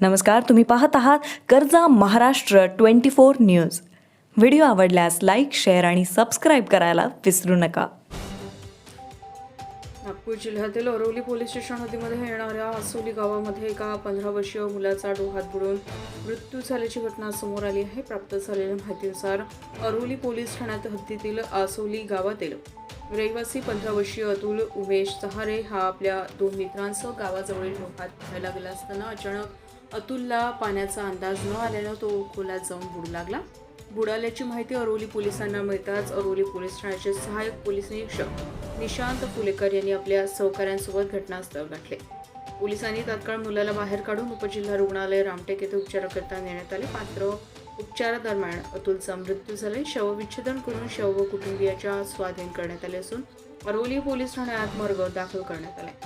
नमस्कार तुम्ही पाहत आहात कर्जा Maharashtra twenty four news. Video आवडल्यास लाईक शेअर आणि सबस्क्राईब करायला विसरू नका. नागपूर जिल्ह्यातील अरोली पोलीस स्टेशन हद्दीमध्ये येणाऱ्या आसोली गावामध्ये एका पंधरा वर्षीय मुलाचा डोहात बुडून मृत्यू झाल्याची घटना समोर आली आहे. प्राप्त झालेल्या माहितीनुसार अरोली पोलीस ठाण्यात हद्दीतील आसोली गावातील रहिवासी पंधरा वर्षीय अतुल उमेश सहारे हा आपल्या दोन मित्रांसह गावाजवळील डोहात पोहायला गेला असताना अचानक अतुलला पाण्याचा अंदाज न आल्यानं तो खोलात जाऊन बुडू लागला. बुडाल्याची माहिती अरोली पोलिसांना मिळताच अरोली पोलीस ठाण्याचे सहाय्यक पोलीस निरीक्षक निशांत फुलेकर यांनी आपल्या सहकाऱ्यांसोबत घटनास्थळ गाठले. पोलिसांनी तात्काळ मुलाला बाहेर काढून उपजिल्हा रुग्णालय रामटेक येथे उपचाराकरता नेण्यात आले. मात्र उपचारादरम्यान अतुलचा मृत्यू झाला शवविच्छेदन करून शव व कुटुंबियाच्या स्वाधीन करण्यात आले असून अरोली पोलीस ठाण्यात मर्ग दाखल करण्यात आले